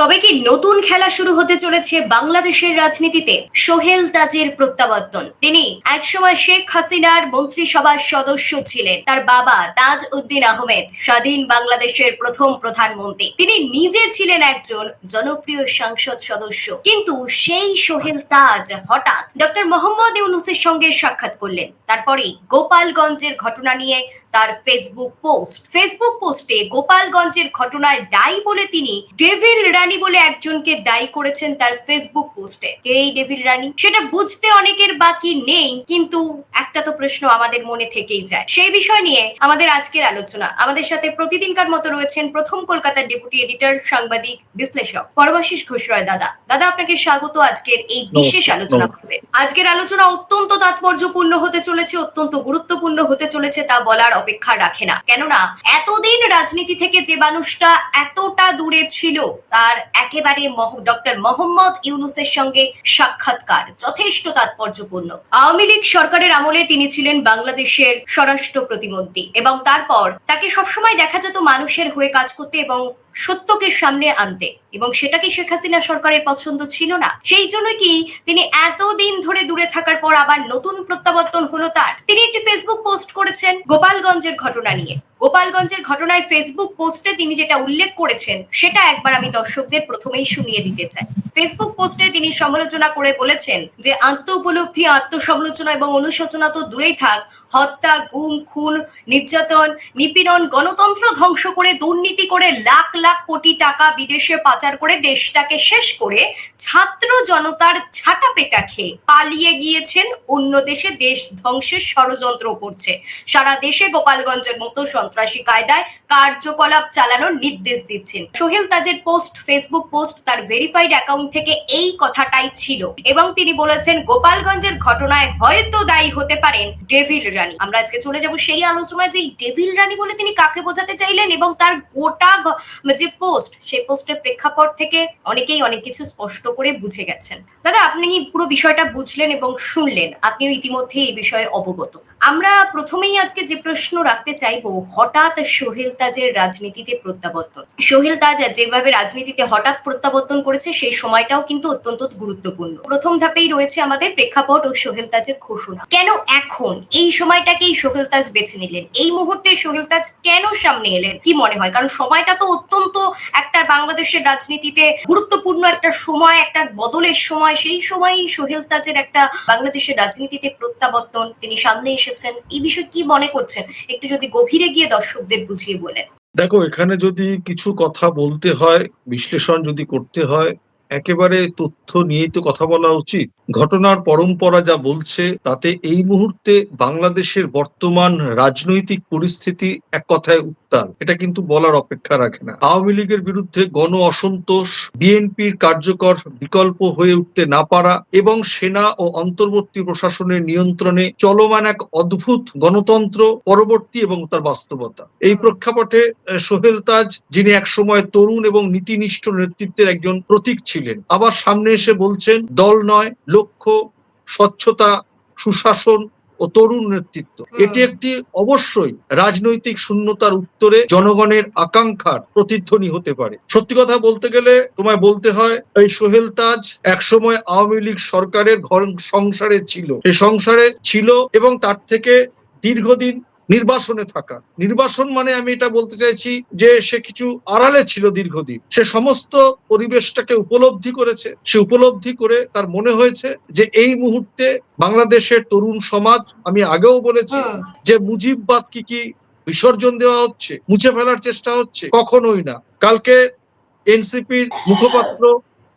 তবে কি নতুন খেলা শুরু হতে চলেছে বাংলাদেশের রাজনীতিতে? সোহেল তাজের প্রত্যাবর্তন। তিনি একসময় শেখ হাসিনার মন্ত্রিসভার সদস্য ছিলেন। তার বাবা তাজ উদ্দিন আহমেদ, স্বাধীন বাংলাদেশের প্রথম প্রধানমন্ত্রী। তিনি নিজে ছিলেন একজন জনপ্রিয় সংসদ সদস্য। কিন্তু সেই সোহেল তাজ হঠাৎ ডক্টর মোহাম্মদ ইউনুসের সঙ্গে সাক্ষাৎ করলেন। তারপরেই গোপালগঞ্জের ঘটনা নিয়ে তার ফেসবুক পোস্ট ফেসবুক পোস্টে গোপালগঞ্জের ঘটনায় দায়ী বলে তিনি ডেভিল রানী বলে একজনকে দায়ী করেছেন তার ফেসবুক পোস্টে কে এই ডেভিল রানী? সেটা বুঝতে অনেকের বাকি নেই কিন্তু একটা তো প্রশ্ন আমাদের মনে থেকেই যায়। সেই বিষয় নিয়ে আমাদের আজকের আলোচনা। আমাদের সাথে প্রতিদিনকার মতো রয়েছেন প্রথম কলকাতার ডেপুটি এডিটর সাংবাদিক বিশ্লেষক পরবাশিস ঘোষ রয় দাদা। দাদা আপনাকে স্বাগত আজকের এই বিশেষ আলোচনা। করবে আজকের আলোচনা অত্যন্ত তাৎপর্যপূর্ণ হতে চলেছে, অত্যন্ত গুরুত্বপূর্ণ হতে চলেছে তা বলার অপেক্ষা রাখে না। কেননা, এতদিন রাজনীতি থেকে যে মানুষটা এতটা দূরে ছিল, তার একেবারে ডক্টর মোহাম্মদ ইউনুসের সঙ্গে সাক্ষাৎকার যথেষ্ট তাৎপর্যপূর্ণ। আওয়ামী লীগ সরকারের আমলে তিনি ছিলেন বাংলাদেশের স্বরাষ্ট্র প্রতিমন্ত্রী এবং তারপর তাকে সবসময় দেখা যেত মানুষের হয়ে কাজ করতে এবং সত্যকে সামনে আনতে। এবং সেটা কি শেখ হাসিনা সরকারের পছন্দ ছিল না? সেই জন্য কি তিনি এতদিন ধরে দূরে থাকার পর আবার নতুন প্রত্যাবর্তন হলো তার? তিনি একটি ফেসবুক পোস্ট করেছেন গোপালগঞ্জের ঘটনা নিয়ে। গোপালগঞ্জের ঘটনায় ফেসবুক পোস্টে তিনি যেটা উল্লেখ করেছেন, সেটা একবার আমি দর্শকদের প্রথমেই শুনিয়ে দিতে চাই। ফেসবুক পোস্টে তিনি সমালোচনা করে বলেছেন যে আত্ম উপলব্ধি আত্মসমালোচনা এবং অনুশোচনা তো দূরেই থাক। হত্যা, গুম, খুন, নির্যাতন, নিপীড়ন, গণতন্ত্র ধ্বংস করে, দুর্নীতি করে লাখ লাখ কোটি টাকা বিদেশে পাচার করে দেশটাকে শেষ করে ছাত্র জনতার ছাটা পেটা খেয়ে পালিয়ে গিয়েছেন অন্য দেশে। দেশ ধ্বংসের ষড়যন্ত্র করছে। সারা দেশে গোপালগঞ্জের মতো সন্ত্রাসী কায়দায় কার্যকলাপ চালানোর নির্দেশ দিচ্ছেন। সোহেল তাজের পোস্ট ফেসবুক পোস্ট তার ভেরিফাইড অ্যাকাউন্ট থেকে এই কথাটাই ছিল। এবং তিনি বলেছেন, গোপালগঞ্জের ঘটনায় হয়তো দায়ী হতে পারেন ডেভিল রানী। আমরা আজকে চলে যাব সেই আলোচনায় যে ডেভিল রানী বলে তিনি কাকে বোঝাতে চাইলেন এবং তার গোটা যে পোস্ট, সেই পোস্টের প্রেক্ষাপট থেকে অনেকেই অনেক কিছু স্পষ্ট করে বুঝে গেছেন। দাদা, আপনি পুরো বিষয়টা বুঝলেন এবং শুনলেন। আপনিও ইতিমধ্যে এই বিষয়ে অবগত। আমরা প্রথমেই আজকে যে প্রশ্ন রাখতে চাইব, হঠাৎ সোহেল তাজের রাজনীতিতে প্রত্যাবর্তন। সোহেল তাজ যেভাবে রাজনীতিতে হঠাৎ প্রত্যাবর্তন করেছে, সেই সময়টাও কিন্তু অত্যন্ত গুরুত্বপূর্ণ। প্রথম ধাপেই রয়েছে আমাদের প্রেক্ষাপট ও সোহেল তাজের ঘোষণা। কেন এখন? এই সময়টাকেই সোহেল তাজ বেছে নিলেন। এই মুহূর্তে সোহেল তাজ কেন সামনে এলেন? কি মনে হয়? কারণ সময়টা তো অত্যন্ত একটা বাংলাদেশের রাজনীতিতে গুরুত্বপূর্ণ একটা সময়, একটা বদলের সময়। সেই সময়ই সোহেল তাজের একটা বাংলাদেশের রাজনীতিতে প্রত্যাবর্তন। তিনি সামনে এসেছেন এই বিষয়ে কি মনে করছেন? একটু যদি গভীরে গিয়ে দর্শকদের বুঝিয়ে বলেন। দেখো, এখানে যদি কিছু কথা বলতে হয়, বিশ্লেষণ যদি করতে হয় একেবারে তথ্য নিয়েই তো কথা বলা উচিত। ঘটনার পরম্পরা যা বলছে, তাতে এই মুহূর্তে বাংলাদেশের বর্তমান রাজনৈতিক পরিস্থিতি এক কথায় উত্তাল। এটা কিন্তু বলার অপেক্ষা রাখে না। আওয়ামী লীগের বিরুদ্ধে গণ অসন্তোষ, বিএনপির কার্যকর বিকল্প হয়ে উঠতে না পারা এবং সেনা ও অন্তর্বর্তী প্রশাসনের নিয়ন্ত্রণে চলমান এক অদ্ভুত গণতন্ত্র, পরবর্তী এবং তার বাস্তবতা। এই প্রেক্ষাপটে সোহেল তাজ, যিনি একসময় তরুণ এবং নীতিনিষ্ঠ নেতৃত্বের একজন প্রতীক ছিলেন। আবার সামনে এসে বলছেন দল নয় লক্ষ্য স্বচ্ছতা সুশাসন ও তরুণ নেতৃত্ব। এটি একটি অবশ্যই রাজনৈতিক শূন্যতার উত্তরে জনগণের আকাঙ্ক্ষার প্রতিধ্বনি হতে পারে। সত্যি কথা বলতে গেলে তোমায় বলতে হয় এই সোহেল তাজ একসময় আওয়ামী লীগ সরকারের ঘর সংসারে ছিল। এই সংসারে ছিল এবং তার থেকে দীর্ঘদিন নির্বাসনে থাকা। নির্বাসন মানে আমি এটা বলতে চাইছি যে সে কিছু আড়ালে ছিল দীর্ঘদিন। সে সমস্ত পরিবেশটাকে উপলব্ধি করেছে। সে উপলব্ধি করে তার মনে হয়েছে যে এই মুহূর্তে বাংলাদেশের তরুণ সমাজ আমি আগেও বলেছি যে মুজিববাদ কি কি বিসর্জন দেওয়া হচ্ছে মুছে ফেলার চেষ্টা হচ্ছে কখনোই না। কালকে এনসিপির মুখপাত্র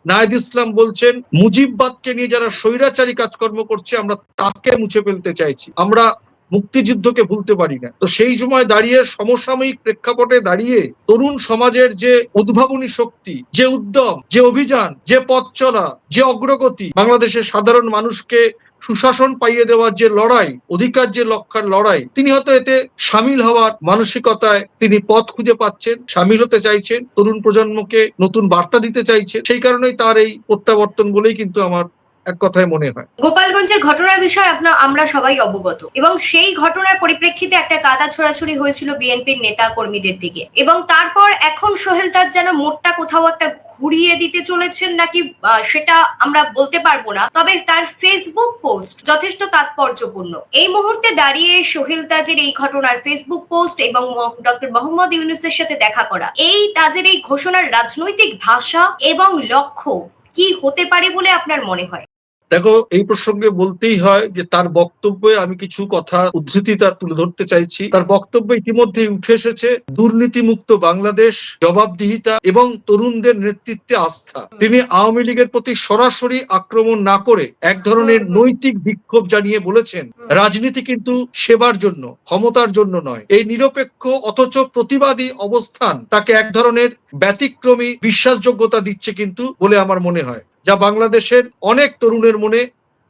নায়েদ ইসলাম বলছেন মুজিববাদকে নিয়ে যারা স্বৈরাচারী কাজকর্ম করছে আমরা তাকে মুছে ফেলতে চাইছি। আমরা মুক্তিযুদ্ধকে ভুলতে পারি না। তো সেই সময় দাঁড়িয়ে সমসাময়িক প্রেক্ষাপটে দাঁড়িয়ে তরুণ সমাজের যে উদ্ভাবনী শক্তি, যে উদ্যম, যে অভিযান, যে পথ চলা, যে অগ্রগতি, বাংলাদেশের সাধারণ মানুষকে সুশাসন পাইয়ে দেওয়ার যে লড়াই, অধিকার যে লক্ষ্যের লড়াই, তিনি হয়তো এতে সামিল হওয়ার মানসিকতায় তিনি পথ খুঁজে পাচ্ছেন, সামিল হতে চাইছেন, তরুণ প্রজন্মকে নতুন বার্তা দিতে চাইছেন। সেই কারণেই তার এই প্রত্যাবর্তন বলেই কিন্তু আমার এক কথায় মনে হয়। গোপালগঞ্জের ঘটনার বিষয়ে আপনার, আমরা সবাই অবগত। এবং সেই ঘটনার পরিপ্রেক্ষিতে একটা কাদা ছোড়াছুড়ি হয়েছিল বিএনপির নেতা কর্মীদের দিকে। এবং তারপর এখন সোহেল তাজ যেন মোটটা কোথাও একটা ঘুরিয়ে দিতে চলেছেন নাকি সেটা আমরা বলতে পারব না। তবে তার ফেসবুক পোস্ট যথেষ্ট তাৎপর্যপূর্ণ। এই মুহূর্তে দাঁড়িয়ে সোহেল তাজের এই ঘটনার ফেসবুক পোস্ট এবং ডক্টর মোহাম্মদ ইউনুসের সাথে দেখা করা। এই তাজের এই ঘোষণার রাজনৈতিক ভাষা এবং লক্ষ্য কি হতে পারে বলে আপনার মনে হয়? দেখো, এই প্রসঙ্গে বলতেই হয় যে তার বক্তব্যে আমি কিছু কথা উদ্ধৃতি তার তুলে ধরতে চাইছি। তার বক্তব্য ইতিমধ্যে উঠে এসেছে, দুর্নীতিমুক্ত বাংলাদেশ, জবাবদিহিতা এবং তরুণদের নেতৃত্বে আস্থা। তিনি আওয়ামী লীগের প্রতি সরাসরি আক্রমণ না করে এক ধরনের নৈতিক বিক্ষোভ জানিয়ে বলেছেন, রাজনীতি কিন্তু সেবার জন্য, ক্ষমতার জন্য নয়। এই নিরপেক্ষ অথচ প্রতিবাদী অবস্থান তাকে এক ধরনের ব্যতিক্রমী বিশ্বাসযোগ্যতা দিচ্ছে কিন্তু বলে আমার মনে হয়। যা বাংলাদেশের অনেক তরুণের মনে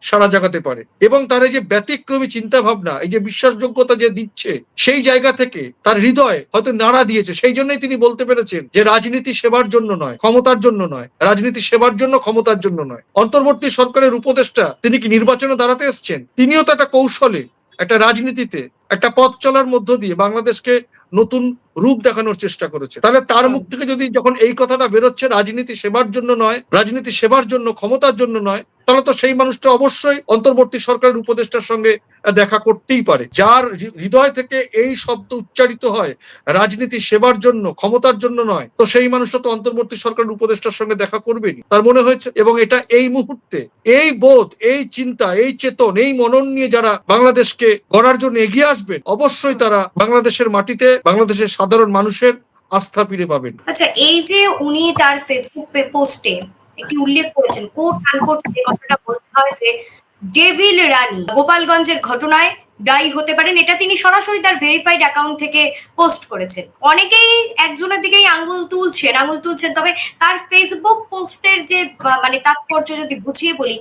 সারা জাগাতে পারে। এবং তার এই যে ব্যতিক্রমী চিন্তা ভাবনা এই যে বিশ্বাসযোগ্যতা যে দিচ্ছে, সেই জায়গা থেকে তার হৃদয় হয়তো নাড়া দিয়েছে। সেই জন্যই তিনি বলতে পেরেছেন যে রাজনীতি সেবার জন্য নয়, ক্ষমতার জন্য নয়। রাজনীতি সেবার জন্য, ক্ষমতার জন্য নয়। অন্তর্বর্তী সরকারের উপদেষ্টা তিনি কি নির্বাচনে দাঁড়াতে এসছেন? তিনিও তো একটা কৌশলে একটা রাজনীতিতে, একটা পথ চলার মধ্য দিয়ে বাংলাদেশকে নতুন রূপ দেখানোর চেষ্টা করেছে। তাহলে তার মুখ থেকে যদি যখন এই কথাটা বেরোচ্ছে, রাজনীতি সেবার জন্য নয়, রাজনীতি সেবার জন্য, ক্ষমতার জন্য নয় তাহলে তো সেই মানুষটা অবশ্যই অন্তর্বর্তী সরকারের উপদেষ্টার সঙ্গে দেখা করতেই পারে। যার হৃদয় থেকে এই শব্দ উচ্চারিত হয়, রাজনীতি সেবার জন্য, ক্ষমতার জন্য নয়, তো সেই মানুষটা তো অন্তর্বর্তী সরকারের উপদেষ্টার সঙ্গে দেখা করবেনি তার মনে হয়েছে, এবং এটা এই মুহূর্তে, এই বোধ, এই চিন্তা, এই চেতন, এই মনন নিয়ে যারা বাংলাদেশকে গড়ার জন্য এগিয়ে আসবেন, অবশ্যই তারা বাংলাদেশের মাটিতে, বাংলাদেশের সাধারণ মানুষের আস্থা ফিরে পাবেন। আচ্ছা এই যে উনি তার ফেসবুক পোস্টে একটি উল্লেখ করেছেন কোট আনকোট যে কথাটা বলতে হয় যে, ডেভিল রানী গোপালগঞ্জের ঘটনায় দায়ী হতে পারেন, এটা তিনি সরাসরি তার ভেরিফাইড অ্যাকাউন্ট থেকে পোস্ট করেছেন। অনেকেই একজনের দিকেই আঙ্গুল তুলছেন আঙ্গুল তুলছেন, তবে তার ফেসবুক পোস্টের যে মানে তাৎপর্য যদি বুঝিয়ে বলি,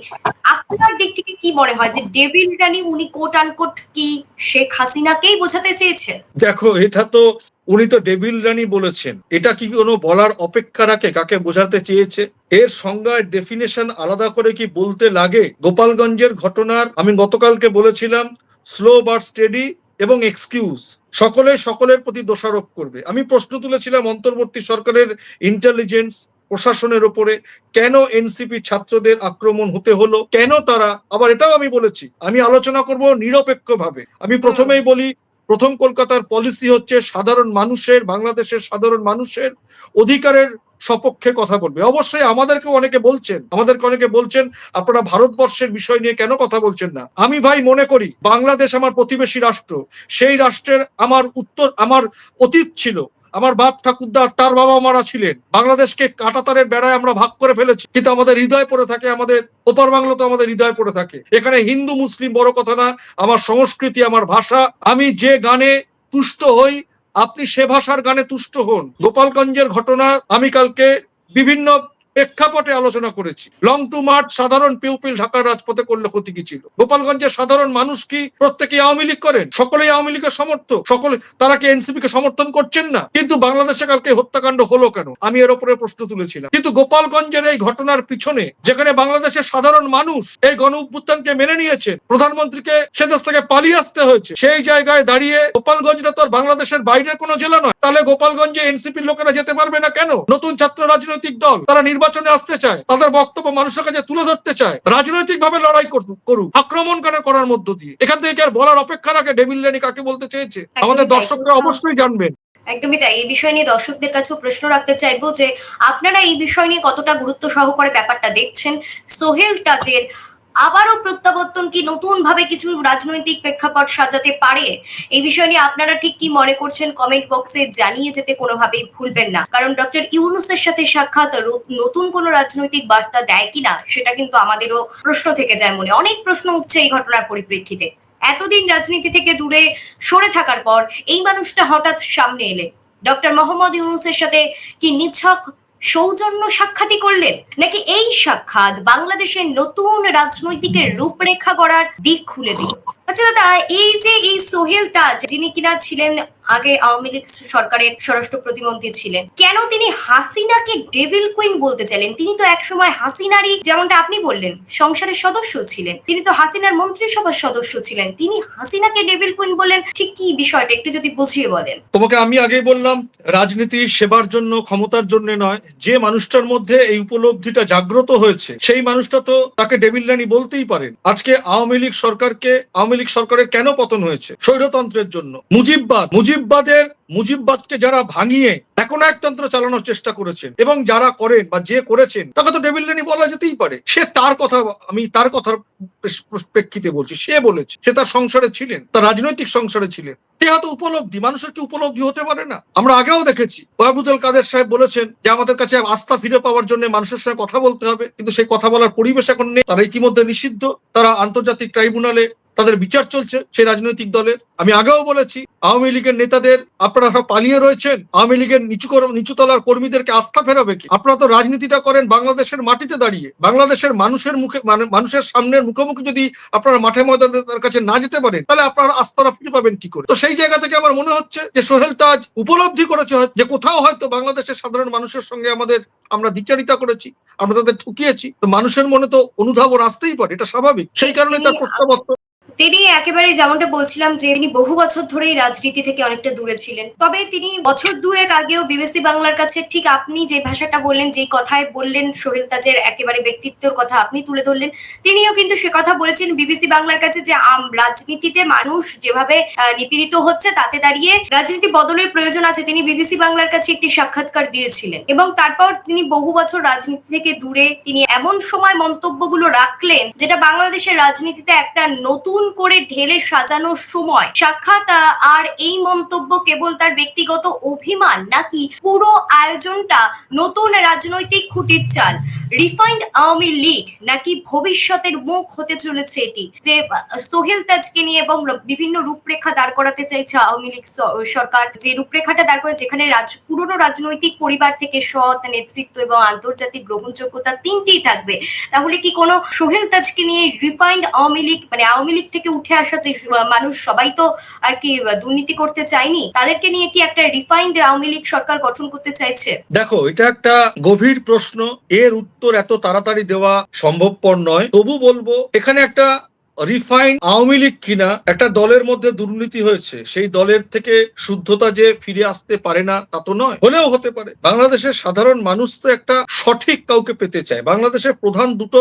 আপনার দিক থেকে কি মনে হয় যে, ডেভিল রানী উনি কোট আনকোট কি শেখ হাসিনাকেই বোঝাতে চেয়েছেন? দেখো, এটা তো উনি তো ডেভিল রানী বলেছেন। এটা কি কোনো বলার অপেক্ষা রাখে? কাকে বোঝাতে চেয়েছে? এর সংজ্ঞায় ডেফিনেশন আলাদা করে কি বলতে লাগে? গোপালগঞ্জের ঘটনার আমি গতকালকে বলেছিলাম স্লো বাট স্টেডি এবং এক্সকিউজ সকলে সকলের প্রতি দোষারোপ করবে। আমি প্রশ্ন তুলেছিলাম অন্তর্বর্তী সরকারের ইন্টেলিজেন্স প্রশাসনের ওপরে কেন এনসিপি ছাত্রদের আক্রমণ হতে হলো? কেন তারা? আবার এটাও আমি বলেছি। আমি আলোচনা করব নিরপেক্ষভাবে। আমি প্রথমেই বলি প্রথম কলকাতার পলিসি হচ্ছে সাধারণ মানুষের, বাংলাদেশের সাধারণ মানুষের অধিকারের সপক্ষে কথা বলবে। অবশ্যই আমাদেরকে অনেকে বলছেন, আমাদেরকে অনেকে বলছেন, আপনারা ভারতবর্ষের বিষয় নিয়ে কেন কথা বলছেন না? আমি ভাই মনে করি, বাংলাদেশ আমার প্রতিবেশী রাষ্ট্র, সেই রাষ্ট্রের আমার উত্তর, আমার অতীত ছিল। আমার বাপ ঠাকুরদা তার বাবা মারা ছিলেন। বাংলাদেশকে কাটাতারের বেড়ায় আমরা ভাগ করে ফেলেছি। কিন্তু আমাদের হৃদয় পড়ে থাকে, আমাদের ওপার বাংলা তো আমাদের হৃদয় পড়ে থাকে। এখানে হিন্দু, মুসলিম বড় কথা না, আমার সংস্কৃতি, আমার ভাষা। আমি যে গানে তুষ্ট হই, আপনি সে ভাষার গানে তুষ্ট হন। গোপালগঞ্জের ঘটনা, আমি কালকে বিভিন্ন প্রেক্ষাপটে আলোচনা করেছি। লং টু মার্চ সাধারণ পিউপিল ঢাকার রাজপথে করলে ক্ষতি কি ছিল? গোপালগঞ্জের সাধারণ মানুষ কি প্রত্যেকে আওয়ামী লীগ করেন? সকলেই আওয়ামী লীগের সমর্থক? সকলে তারা কি এনসিপি কে সমর্থন করছেন না? কিন্তু বাংলাদেশে কালকে হত্যাকাণ্ড হলো কেন? আমি এর উপরে প্রশ্ন তুলেছিলাম। কিন্তু গোপালগঞ্জের এই ঘটনার পিছনে, যেখানে বাংলাদেশের সাধারণ মানুষ এই গণ অভ্যুত্থানকে মেনে নিয়েছে, প্রধানমন্ত্রীকে সে দেশ থেকে পালিয়ে আসতে হয়েছে, সেই জায়গায় দাঁড়িয়ে গোপালগঞ্জটা তো আর বাংলাদেশের বাইরের কোনো জেলা নয়। তাহলে গোপালগঞ্জে এনসিপির লোকেরা যেতে পারবে না কেন? নতুন ছাত্র রাজনৈতিক দল, তারা নির্বাচনে আসতে চায় তাদের বক্তব্য মানুষের কাছে তুলে ধরতে চায় রাজনৈতিক ভাবে লড়াই করুক আক্রমণ কেন করার মধ্য দিয়ে? এখান থেকে আর বলার অপেক্ষা রাখে ডেভিল লেনি কাকে বলতে চেয়েছে? আমাদের দর্শকরা অবশ্যই জানবেন। একদমই তাই। এই বিষয় নিয়ে দর্শকদের কাছেও প্রশ্ন রাখতে চাইব যে আপনারা এই বিষয় নিয়ে কতটা গুরুত্ব সহকারে ব্যাপারটা দেখছেন? সোহেল তাজের আবারও প্রত্যাবর্তন কি নতুন ভাবে কিছু রাজনৈতিক প্রেক্ষাপট সাজাতে পারে? এই বিষয় নিয়ে আপনারা ঠিক কি মনে করছেন? কমেন্ট বক্সে জানিয়ে যেতে কোনোভাবেই ভুলবেন না। কারণ ডক্টর ইউনুসের সাথে সাক্ষাৎ নতুন কোনো রাজনৈতিক বার্তা দেয় কিনা, সেটা কিন্তু আমাদেরও প্রশ্ন থেকে যায় মনে। অনেক প্রশ্ন উঠছে এই ঘটনার পরিপ্রেক্ষিতে। এতদিন রাজনীতি থেকে দূরে সরে থাকার পর এই মানুষটা হঠাৎ সামনে এলেন ডক্টর মোহাম্মদ ইউনুসের সাথে কি নিছক সৌজন্য সাক্ষাৎই করলেন। নাকি এই সাক্ষাৎ বাংলাদেশের নতুন রাজনৈতিকের রূপরেখা গড়ার দিক খুলে দিল? আচ্ছা দাদা, এই যে এই সোহেল তাজ, যিনি কিনা ছিলেন আগে আওয়ামী লীগ সরকারের স্বরাষ্ট্র প্রতিমন্ত্রী ছিলেন। কেন তিনি হাসিনাকে ডেভিল কুইন বলতে চাইলেন? তিনি তো একসময় হাসিনারই যেমনটা আপনি বললেন, সংসারের সদস্য ছিলেন। তিনি তো হাসিনার মন্ত্রিসভার সদস্য ছিলেন। তিনি হাসিনাকে ডেভিল কুইন বললেন, ঠিক কি বিষয়টা? একটু যদি বুঝিয়ে বলেন। তোমাকে আমি আগেই বললাম, রাজনীতি সেবার জন্য, ক্ষমতার জন্য নয়। যে মানুষটার মধ্যে এই উপলব্ধিটা জাগ্রত হয়েছে, সেই মানুষটা তো তাকে ডেভিল রানী বলতেই পারেন। আজকে আওয়ামী লীগ সরকারকে, আওয়ামী লীগ সরকারের কেন পতন হয়েছে? স্বৈরতন্ত্রের জন্য। মুজিববাদ মুজিববাদের, মুজিববাদকে যারা ভাঙিয়ে এখন একতন্ত্র চালানোর চেষ্টা করেছেন এবং যারা করেন বা যে করেছেন, তাকে তো ডেভিল রানী বলা যেতেই পারে। সে তার কথা, আমি তার কথার প্রেক্ষিতে বলছি, সে বলেছে। সে তার সংসারে ছিলেন, তার রাজনৈতিক সংসারে ছিলেন। সে হয়তো উপলব্ধি, মানুষের কি উপলব্ধি হতে পারে না? আমরা আগেও দেখেছি ওয়াবুদুল কাদের সাহেব বলেছেন যে আমাদের কাছে আস্থা ফিরে পাওয়ার জন্য মানুষের সঙ্গে কথা বলতে হবে, কিন্তু সেই কথা বলার পরিবেশ এখন নেই। তারা ইতিমধ্যে নিষিদ্ধ। তারা আন্তর্জাতিক ট্রাইব্যুনালে তাদের বিচার চলছে সেই রাজনৈতিক দলের। আমি আগেও বলেছি আওয়ামী লীগের নেতাদের আপনারা সব পালিয়ে রয়েছেন আওয়ামী লীগের নিচু নিচুতলার কর্মীদেরকে আস্থা ফেরাবে কি? আপনারা তো রাজনীতিটা করেন বাংলাদেশের মাটিতে দাঁড়িয়ে। বাংলাদেশের মানুষের মুখে মানে মানুষের সামনের মুখোমুখি যদি আপনারা মাঠে ময়দানের কাছে না যেতে পারেন তাহলে আপনারা আস্থাটা ফিরে পাবেন কি করে? তো সেই জায়গা থেকে আমার মনে হচ্ছে যে সোহেল তাজ উপলব্ধি করেছে যে কোথাও হয়তো বাংলাদেশের সাধারণ মানুষের সঙ্গে আমাদের আমরা দ্বিচারিতা করেছি আমরা তাদের ঠুকিয়েছি। তো মানুষের মনে তো অনুধাবন আসতেই পারে এটা স্বাভাবিক। সেই কারণে তার প্রত্যাবর্তন তিনি একেবারে যেমনটা বলছিলাম যে তিনি বহু বছর ধরেই রাজনীতি থেকে অনেকটা দূরে ছিলেন। তবে তিনি বছর দুয়েক আগেও বিবিসি বাংলার কাছে ঠিক আপনি যে ভাষাটা বললেন, যেই কথায় বললেন সোহেল তাজের একেবারে ব্যক্তিত্বের কথা আপনি তুলে ধরলেন, তিনিও কিন্তু সে কথা বলেছেন বিবিসি বাংলার কাছে যে আম- রাজনীতিতে মানুষ যেভাবে নিপীড়িত হচ্ছে তাতে দাঁড়িয়ে রাজনীতি বদলের প্রয়োজন আছে তিনি বিবিসি বাংলার কাছে একটি সাক্ষাৎকার দিয়েছিলেন। এবং তারপর তিনি বহু বছর রাজনীতি থেকে দূরে তিনি এমন সময় মন্তব্যগুলো রাখলেন, যেটা বাংলাদেশের রাজনীতিতে একটা নতুন করে ঢেলে সাজানোর সময়। সাক্ষাৎ আর এই মন্তব্য কেবল তার ব্যক্তিগত অভিমান নাকি পুরো আয়োজনটা নতুন রাজনৈতিক খুঁটির চাল? রিফাইন্ড আওয়ামী লীগ নাকি ভবিষ্যতের মুখ হতে চলেছে এটি? যে সোহেল তাজকে নিয়ে এবং বিভিন্ন রূপরেখা দাঁড় করাতে চাইছে আওয়ামী লীগ সরকার। যে রূপরেখাটা দাঁড় করে যেখানে পুরনো রাজনৈতিক পরিবার থেকে সৎ, নেতৃত্ব এবং আন্তর্জাতিক গ্রহণযোগ্যতা তিনটেই থাকবে। তাহলে কি কোনো সোহেল তাজকে নিয়ে রিফাইন্ড আওয়ামী লীগ মানে আওয়ামী লীগ থেকে উঠে আসা যে মানুষ সবাই তো আর কি দুর্নীতি করতে চায়নি, তাদেরকে নিয়ে কি একটা রিফাইন্ড আওয়ামী লীগ সরকার গঠন করতে চাইছে? দেখো, এটা একটা গভীর প্রশ্ন। এর উত্তর এত তাড়াতাড়ি দেওয়া সম্ভবপর নয়। তবু বলব, এখানে একটা রিফাইন আওয়ামী লীগ কিনা, একটা দলের মধ্যে দুর্নীতি হয়েছে, সেই দলের থেকে শুদ্ধতা যে ফিরে আসতে পারে না, তা তো নয়। হলেও হতে পারে। বাংলাদেশের সাধারণ মানুষ তো একটা সঠিক কাউকে পেতে চায়। বাংলাদেশের প্রধান দুটো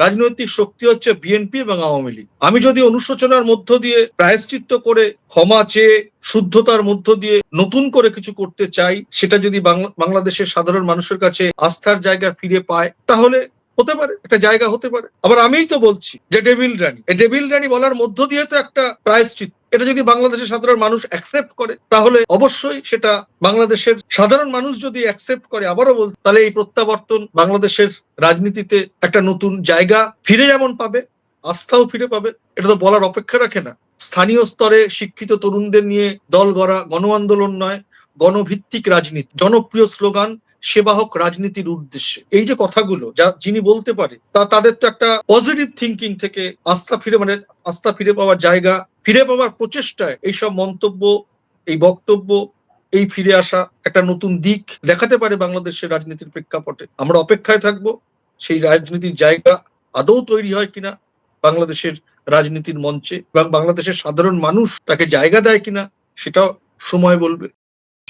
রাজনৈতিক শক্তি হচ্ছে বিএনপি এবং আওয়ামী লীগ। আমি যদি অনুশোচনার মধ্য দিয়ে প্রায়শ্চিত্ত করে ক্ষমা চেয়ে শুদ্ধতার মধ্য দিয়ে নতুন করে কিছু করতে চাই, সেটা যদি বাংলা- বাংলাদেশের সাধারণ মানুষের কাছে আস্থার জায়গা ফিরে পায়, তাহলে হতে পারে, একটা জায়গা হতে পারে। আবার আমিই তো বলছি যে ডেভিল রানী এই ডেভিল রানী বলার মধ্য দিয়ে তো একটা প্রায়শ্চিত্ত। এটা যদি বাংলাদেশের সাধারণ মানুষ অ্যাকসেপ্ট করে, তাহলে অবশ্যই সেটা বাংলাদেশের সাধারণ মানুষ যদি অ্যাকসেপ্ট করে আবারও বল, তাহলে এই প্রত্যাবর্তন বাংলাদেশের রাজনীতিতে একটা নতুন জায়গা ফিরে যেমন পাবে, আস্থাও ফিরে পাবে, এটা তো বলার অপেক্ষা রাখে না। স্থানীয় স্তরে শিক্ষিত তরুণদের নিয়ে দল গড়া গণ আন্দোলন নয়, গণভিত্তিক রাজনীতি। জনপ্রিয় স্লোগান সেবাহক রাজনীতির উদ্দেশ্যে। এই যে কথাগুলো, যা যিনি বলতে পারে, তা তাদের তো একটা পজিটিভ থিঙ্কিং থেকে আস্থা ফিরে মানে আস্থা ফিরে পাওয়ার জায়গা, ফিরে পাওয়ার প্রচেষ্টায় এইসব মন্তব্য, এই বক্তব্য, এই ফিরে আসা একটা নতুন দিক দেখাতে পারে বাংলাদেশের রাজনীতির প্রেক্ষাপটে। আমরা অপেক্ষায় থাকব, সেই রাজনীতির জায়গা আদৌ তৈরি হয় কিনা, বাংলাদেশের রাজনীতির মঞ্চে, এবং বাংলাদেশের সাধারণ মানুষ তাকে জায়গা দেয় কিনা, সেটাও সময় বলবে।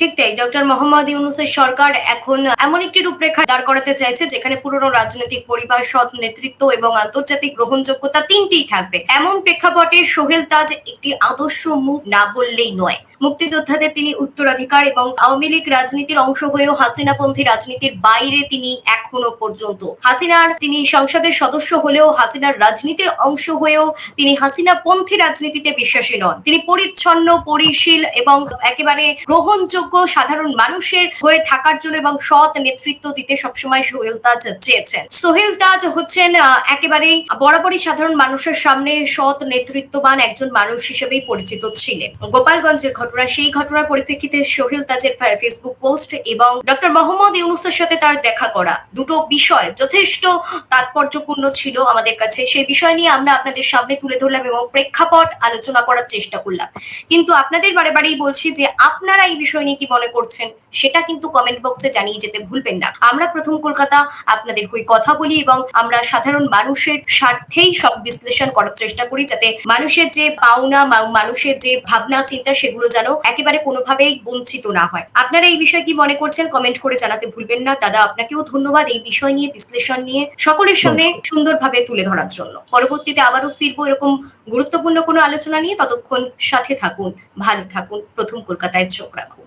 ঠিক তাই ডক্টর মোহাম্মদ ইউনুসের সরকার এখন এমন একটি রূপরেখা দাঁড় করাতে চাইছে যেখানে পুরনো রাজনৈতিক পরিবার, সৎ নেতৃত্ব এবং আন্তর্জাতিক গ্রহণযোগ্যতা তিনটি থাকবে। এমন প্রেক্ষাপটে সোহেল তাজ একটি আদর্শ মুখ না বললেই নয়। মুক্তিযোদ্ধাদের তিনি উত্তরাধিকার এবং আওয়ামী লীগ রাজনীতির অংশ হয়েও হাসিনাপন্থী রাজনীতির বাইরে তিনি এখনও পর্যন্ত। হাসিনার তিনি সংসদের সদস্য হলেও হাসিনার রাজনীতির অংশ হয়েও তিনি হাসিনাপন্থী রাজনীতিতে বিশ্বাসী নন। তিনি পরিচ্ছন্ন, পরিশীল এবং একেবারে গ্রহণযোগ্য যোগ্য সাধারণ মানুষের হয়ে থাকার জন্য এবং সৎ নেতৃত্ব দিতে সবসময় সোহেল তাজ চেয়েছেন। সোহেল তাজ হচ্ছেন একেবারেই বরাবরই সাধারণ মানুষের সামনে সৎ নেতৃত্ববান একজন মানুষ হিসেবেই পরিচিত ছিলেন। গোপালগঞ্জের ঘটনা, সেই ঘটনার পরিপ্রেক্ষিতে সোহেল তাজের ফেসবুক পোস্ট এবং ডক্টর মোহাম্মদ ইউনুসের সাথে তার দেখা করা দুটো বিষয় যথেষ্ট তাৎপর্যপূর্ণ ছিল আমাদের কাছে। সেই বিষয় নিয়ে আমরা আপনাদের সামনে তুলে ধরলাম এবং প্রেক্ষাপট আলোচনা করার চেষ্টা করলাম। কিন্তু আপনাদের বারে বারেই বলছি যে আপনারা এই বিষয় নিয়ে কি মনে করছেন? সেটা কিন্তু কমেন্ট বক্সে জানিয়ে যেতে ভুলবেন না। আমরা প্রথম কলকাতা আপনাদের হয়ে কথা বলি এবং আমরা সাধারণ মানুষের স্বার্থেই সব বিশ্লেষণ করার চেষ্টা করি যাতে মানুষের যে পাওনা মানুষের যে ভাবনা চিন্তা সেগুলো যেন একেবারে কোনোভাবেই বঞ্চিত না হয়। আপনারা এই বিষয়ে কি মনে করছেন কমেন্ট করে জানাতে ভুলবেন না। দাদা আপনাকেও ধন্যবাদ এই বিষয় নিয়ে বিশ্লেষণ নিয়ে সকলের সামনে সুন্দরভাবে তুলে ধরার জন্য। পরবর্তীতে আবারও ফিরবো এরকম গুরুত্বপূর্ণ কোনো আলোচনা নিয়ে। ততক্ষণ সাথে থাকুন ভালো থাকুন। প্রথম কলকাতায় চোখ রাখুন।